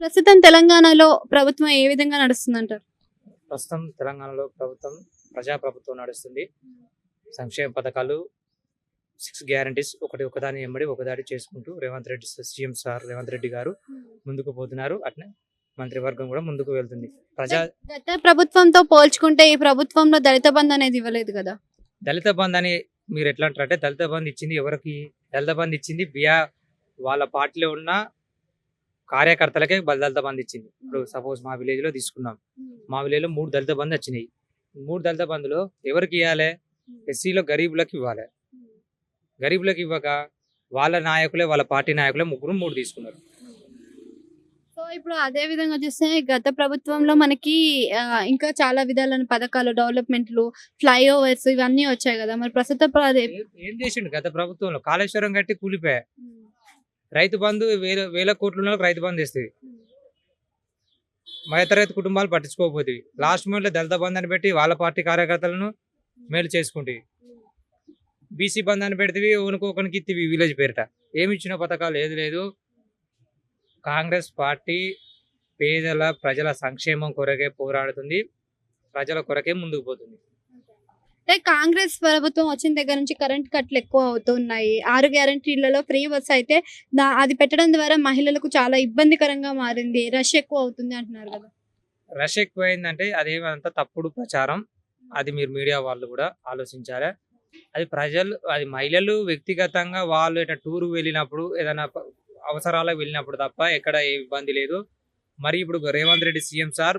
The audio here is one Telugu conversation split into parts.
ప్రస్తుతం తెలంగాణలో ప్రభుత్వం ఏ విధంగా నడుస్తుందంటారు? ప్రస్తుతం తెలంగాణలో ప్రభుత్వం ప్రజా ప్రభుత్వం నడుస్తుంది. సంక్షేమ పథకాలు సిక్స్ గ్యారంటీస్ ఒకటి ఒకదాని ఎంబడి ఒకదాడి చేసుకుంటూ రేవంత్ రెడ్డి సీఎం సార్ రేవంత్ రెడ్డి గారు ముందుకు పోతున్నారు. అట్నే మంత్రివర్గం కూడా ముందుకు వెళ్తుంది. ప్రజా గత ప్రభుత్వంతో పోల్చుకుంటే ఈ ప్రభుత్వంలో దళిత బంధు అనేది ఇవ్వలేదు కదా? దళిత బంధు అని మీరు ఎట్లా అంటారంటే దళిత బంధు ఇచ్చింది ఎవరికి? దళిత బంధు ఇచ్చింది బియా వాళ్ళ పార్టీలో ఉన్న కార్యకర్తలకే దళిత బంధు ఇచ్చింది. ఇప్పుడు సపోజ్ మా విలేజ్లో తీసుకున్నాం మా విలేజ్లో మూడు దళిత బంధు వచ్చినాయి. మూడు దళిత బంధులో ఎవరికి ఇవ్వాలి? ఎస్సీలో గరీబులకు ఇవ్వాలి. గరీబులకు ఇవ్వక వాళ్ళ నాయకులే వాళ్ళ పార్టీ నాయకులే ముగ్గురు మూడు తీసుకున్నారు. సో ఇప్పుడు అదే విధంగా చూస్తే గత ప్రభుత్వంలో మనకి ఇంకా చాలా విధాలైన పథకాలు డెవలప్మెంట్లు ఫ్లైఓవర్స్ ఇవన్నీ వచ్చాయి కదా. మరి ప్రస్తుత ఏం చేసిండు గత ప్రభుత్వంలో? కాళేశ్వరం కట్టి కూలిపోయా. రైతు బంధు వేల వేల కోట్ల ఉన్న రైతు బంధు ఇస్తుంది. రైతు కుటుంబాలు పట్టించుకోకపోతే లాస్ట్ మూమెంట్లో దళిత బంధాన్ని పెట్టి వాళ్ళ పార్టీ కార్యకర్తలను మేలు చేసుకుంటే బీసీ బంధాన్ని పెడితే ఒకరికి ఇత్తివి విలేజ్ పేరిట. ఏమి ఇచ్చిన పథకాలు? ఏది లేదు. కాంగ్రెస్ పార్టీ పేదల ప్రజల సంక్షేమం కొరకే పోరాడుతుంది. ప్రజల కొరకే ముందుకు పోతుంది. అంటే కాంగ్రెస్ ప్రభుత్వం వచ్చిన దగ్గర నుంచి కరెంట్ కట్లు ఎక్కువ అవుతున్నాయి. ఆరు గ్యారంటీలలో ఫ్రీ బస్ అయితే అది పెట్టడం ద్వారా మహిళలకు చాలా ఇబ్బందికరంగా మారింది. రష్ ఎక్కువ అవుతుంది అంటున్నారు కదా. రష్ ఎక్కువైందంటే అదేమంతా తప్పుడు ప్రచారం. అది మీరు మీడియా వాళ్ళు కూడా ఆలోచించాలి అది ప్రజలు అది మహిళలు వ్యక్తిగతంగా వాళ్ళు ఏదైనా టూర్ వెళ్ళినప్పుడు ఏదైనా అవసరాలకు వెళ్ళినప్పుడు తప్ప ఎక్కడ ఏ ఇబ్బంది లేదు. మరి ఇప్పుడు Revanth Reddy CM sir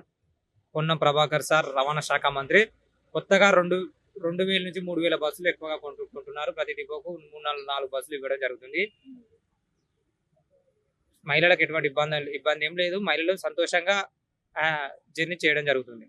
Ponnam Prabhakar sir రవాణా శాఖ మంత్రి కొత్తగా రెండు రెండు వేల నుంచి మూడు వేల బస్సులు ఎక్కువగా కొంటు- కొంటున్నారు ప్రతి డిపోకు మూడు నాలుగు నాలుగు బస్సులు ఇవ్వడం జరుగుతుంది. మహిళలకు ఎటువంటి ఇబ్బంది ఇబ్బంది ఏం లేదు. మహిళలు సంతోషంగా జర్నీ చేయడం జరుగుతుంది.